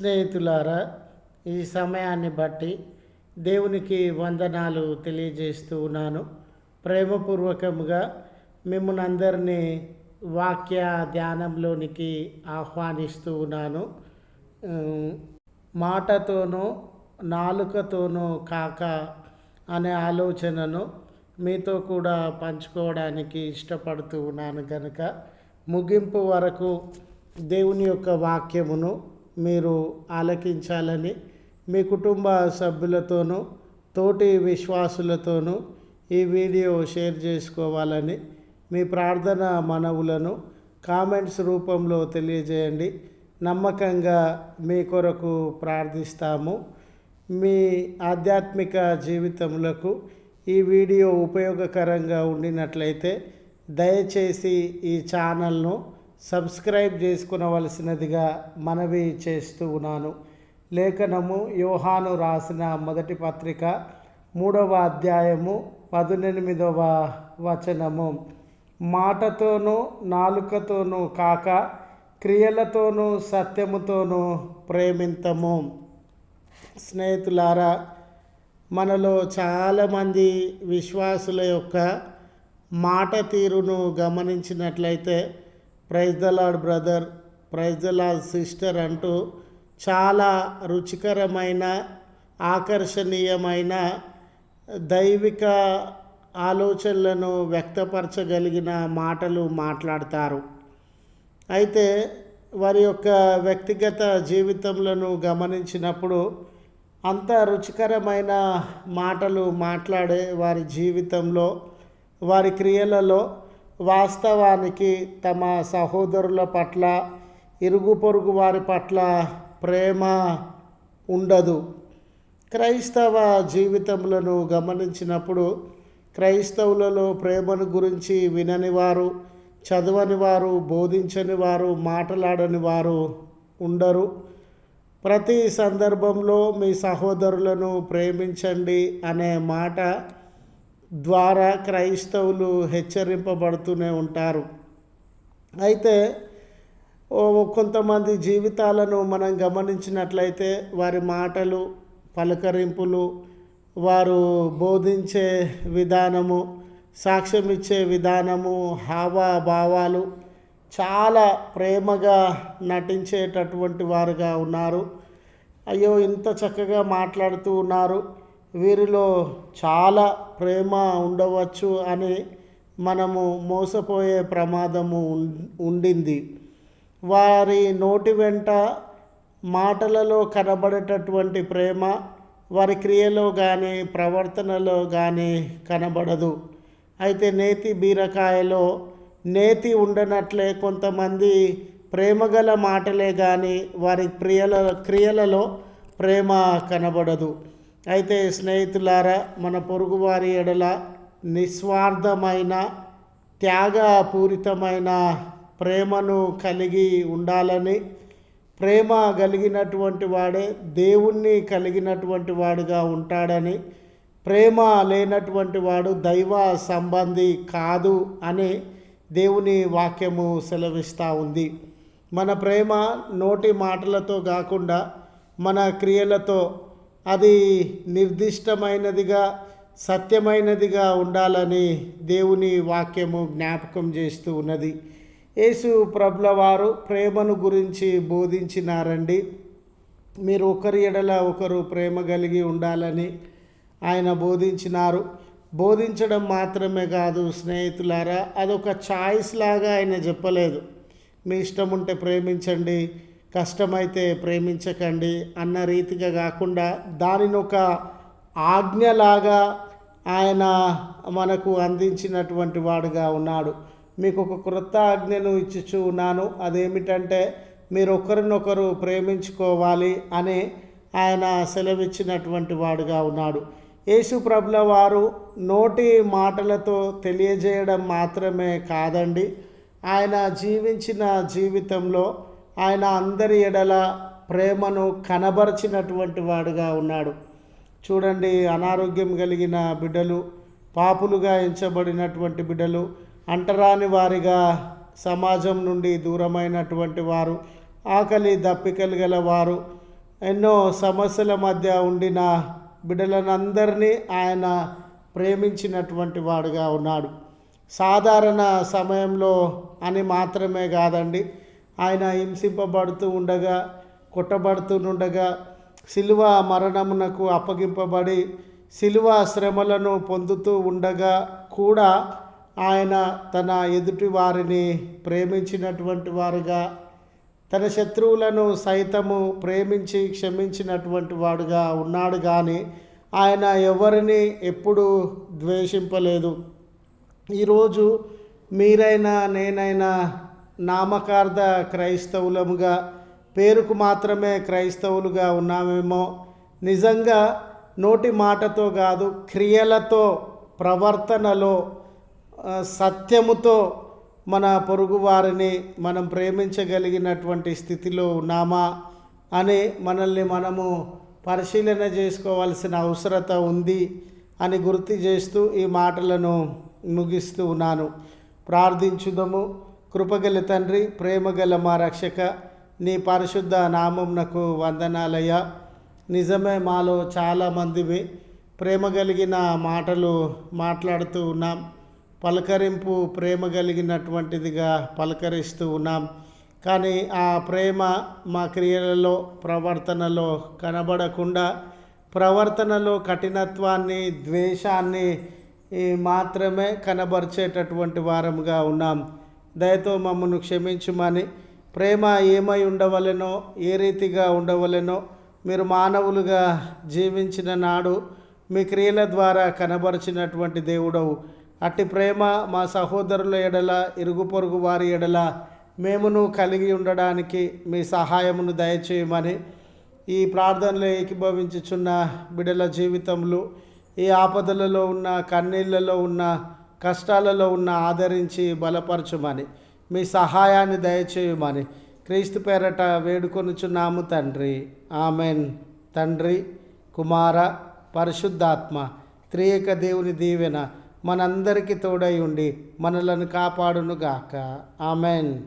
స్నేహితులారా ఈ సమయాన్ని బట్టి దేవునికి వందనాలు తెలియజేస్తూ ఉన్నాను. ప్రేమపూర్వకముగా మిమ్మల్ని అందరినీ వాక్య ధ్యానంలోనికి ఆహ్వానిస్తూ ఉన్నాను. మాటతోనో మాటతోనూ నాలుకతోనూ కాక అనే ఆలోచనను మీతో కూడా పంచుకోవడానికి ఇష్టపడుతూ ఉన్నాను కనుక ముగింపు వరకు దేవుని యొక్క వాక్యమును మీరు ఆలకించాలని మీ కుటుంబ సభ్యులతోనూ తోటి విశ్వాసులతోనూ ఈ వీడియో షేర్ చేసుకోవాలని మీ ప్రార్థన మనవులను కామెంట్స్ రూపంలో తెలియజేయండి. నమ్మకంగా మీ కొరకు ప్రార్థిస్తాము. మీ ఆధ్యాత్మిక జీవితములకు ఈ వీడియో ఉపయోగకరంగా ఉండినట్లయితే దయచేసి ఈ ఛానల్ను సబ్స్క్రైబ్ చేసుకునవలసినదిగా మనవి చేస్తూ ఉన్నాను. లేఖనము యోహాను రాసిన మొదటి పత్రిక మూడవ అధ్యాయము పదునెనిమిదవ వచనము. మాటతోనూ నాలుకతోనూ కాక క్రియలతోనూ సత్యముతోనూ ప్రేమింతము. స్నేహితులారా మనలో చాలామంది విశ్వాసుల యొక్క మాట తీరును గమనించినట్లయితే praise the lord brother. Praise the lord sister అంటూ చాలా రుచికరమైన ఆకర్షణీయమైన దైవిక ఆలోచనలను వ్యక్తపరచగలిగిన మాటలు మాట్లాడతారు. అయితే వారి యొక్క వ్యక్తిగత జీవితంలో గమనించినప్పుడు అంత రుచికరమైన మాటలు మాట్లాడే వారి జీవితంలో వారి క్రియలలో వాస్తవానికి తమ సహోదరుల పట్ల ఇరుగు పొరుగు వారి పట్ల ప్రేమ ఉండదు. క్రైస్తవ జీవితములను గమనించినప్పుడు క్రైస్తవులలో ప్రేమను గురించి వినని వారు చదవని వారు బోధించని వారు మాట్లాడని వారు ఉండరు. ప్రతి సందర్భంలో మీ సహోదరులను ప్రేమించండి అనే మాట ద్వారా క్రైస్తవులు హెచ్చరింపబడుతూనే ఉంటారు. అయితే కొంతమంది జీవితాలను మనం గమనించినట్లయితే వారి మాటలు పలకరింపులు వారు బోధించే విధానము సాక్ష్యం ఇచ్చే విధానము హావభావాలు చాలా ప్రేమగా నటించేటటువంటి వారుగా ఉన్నారు. అయ్యో ఇంత చక్కగా మాట్లాడుతూ ఉన్నారు. వీరిలో చాలా ప్రేమ ఉండవచ్చు అని మనము మోసపోయే ప్రమాదము ఉం- ఉండింది. వారి నోటి వెంట మాటలలో కనబడేటటువంటి ప్రేమ వారి క్రియలో కానీ ప్రవర్తనలో కానీ కనబడదు. అయితే నేతి బీరకాయలో నేతి ఉండనట్లే కొంతమంది ప్రేమగల మాటలే కానీ వారి ప్రియల క్రియలలో ప్రేమ కనబడదు. అయితే స్నేహితులారా మన పొరుగువారి ఎడల నిస్వార్థమైన త్యాగపూరితమైన ప్రేమను కలిగి ఉండాలని ప్రేమ కలిగినటువంటి వాడే దేవుణ్ణి కలిగినటువంటి వాడుగా ఉంటాడని ప్రేమ లేనటువంటి వాడు దైవ సంబంధి కాదు అని దేవుని వాక్యము సెలవిస్తూ ఉంది. మన ప్రేమ నోటి మాటలతో కాకుండా మన క్రియలతో అది నిర్దిష్టమైనదిగా సత్యమైనదిగా ఉండాలని దేవుని వాక్యము జ్ఞాపకం చేస్తూ ఉన్నది. యేసు ప్రభుల వారు ప్రేమను గురించి బోధించినారండి. మీరు ఒకరి ఎడల ఒకరు ప్రేమ కలిగి ఉండాలని ఆయన బోధించినారు. బోధించడం మాత్రమే కాదు స్నేహితులారా అదొక చాయిస్ లాగా ఆయన చెప్పలేదు. మీ ఇష్టం ఉంటే ప్రేమించండి కష్టమైతే ప్రేమించకండి అన్న రీతిగా కాకుండా దానిని ఒక ఆజ్ఞలాగా ఆయన మనకు అందించినటువంటి వాడుగా ఉన్నాడు. మీకు ఒక క్రొత్త ఆజ్ఞను ఇచ్చుచూ ఉన్నాను. అదేమిటంటే మీరు ఒకరినొకరు ప్రేమించుకోవాలి అని ఆయన సెలవిచ్చినటువంటి వాడుగా ఉన్నాడు. యేసు ప్రభుల వారు నోటి మాటలతో తెలియజేయడం మాత్రమే కాదండి. ఆయన జీవించిన జీవితంలో ఆయన అందరి ఎడల ప్రేమను కనబరిచినటువంటి వాడుగా ఉన్నాడు. చూడండి అనారోగ్యం కలిగిన బిడ్డలు పాపులుగా ఎంచబడినటువంటి బిడ్డలు అంటరాని వారిగా సమాజం నుండి దూరమైనటువంటి వారు ఆకలి దప్పికలు గల వారు ఎన్నో సమస్యల మధ్య ఉండిన బిడ్డలనందరినీ ఆయన ప్రేమించినటువంటి వాడుగా ఉన్నాడు. సాధారణ సమయంలో అని మాత్రమే కాదండి ఆయన హింసింపబడుతూ ఉండగా కొట్టబడుతుండగా శిలువ మరణమునకు అప్పగింపబడి శిలువ శ్రమలను పొందుతూ ఉండగా కూడా ఆయన తన ఎదుటి వారిని ప్రేమించినటువంటి వారుగా తన శత్రువులను సైతము ప్రేమించి క్షమించినటువంటి వాడుగా ఉన్నాడు కానీ ఆయన ఎవరిని ఎప్పుడూ ద్వేషింపలేదు. ఈరోజు మీరైనా నేనైనా నామకార్థ క్రైస్తవులముగా పేరుకు మాత్రమే క్రైస్తవులుగా ఉన్నామేమో. నిజంగా నోటి మాటతో కాదు క్రియలతో ప్రవర్తనలో సత్యముతో మన పొరుగు వారిని మనం ప్రేమించగలిగినటువంటి స్థితిలో ఉన్నామా అని మనల్ని మనము పరిశీలన చేసుకోవాల్సిన అవసరత ఉంది అని గుర్తు చేస్తూ ఈ మాటలను ముగిస్తూ ఉన్నాను. ప్రార్థించుదము. కృపగల తండ్రి ప్రేమగల మా రక్షక నీ పరిశుద్ధ నామంనకు వందనాలయ్యా. నిజమే మాలో చాలామందివి ప్రేమ కలిగిన మాటలు మాట్లాడుతూ ఉన్నాం. పలకరింపు ప్రేమ కలిగినటువంటిదిగా పలకరిస్తూ ఉన్నాం. కానీ ఆ ప్రేమ మా క్రియలలో ప్రవర్తనలో కనబడకుండా ప్రవర్తనలో కఠినత్వాన్ని ద్వేషాన్ని మాత్రమే కనబరిచేటటువంటి వారముగా ఉన్నాం. దయతో మమ్మను క్షమించుమని. ప్రేమ ఏమై ఉండవలెనో ఏ రీతిగా ఉండవలెనో మీరు మానవులుగా జీవించిన నాడు మీ క్రియల ద్వారా కనబరిచినటువంటి దేవుడవు. అట్టి ప్రేమ మా సహోదరుల ఎడల ఇరుగు పొరుగు వారి ఎడల మేమును కలిగి ఉండడానికి మీ సహాయమును దయచేయమని ఈ ప్రార్థనలో ఏకీభవించుచున్న బిడల జీవితంలో ఈ ఆపదలలో ఉన్న కన్నీళ్ళలో ఉన్న కష్టాలలో ఉన్న ఆదరించి బలపరచుమని మీ సహాయాన్ని దయచేయమని క్రీస్తు పేరట వేడుకొనుచున్నాము తండ్రి. ఆమెన్. తండ్రి కుమార పరిశుద్ధాత్మ త్రియేక దేవుని దీవెన మనందరికీ తోడై ఉండి మనలను కాపాడునుగాక. ఆమెన్.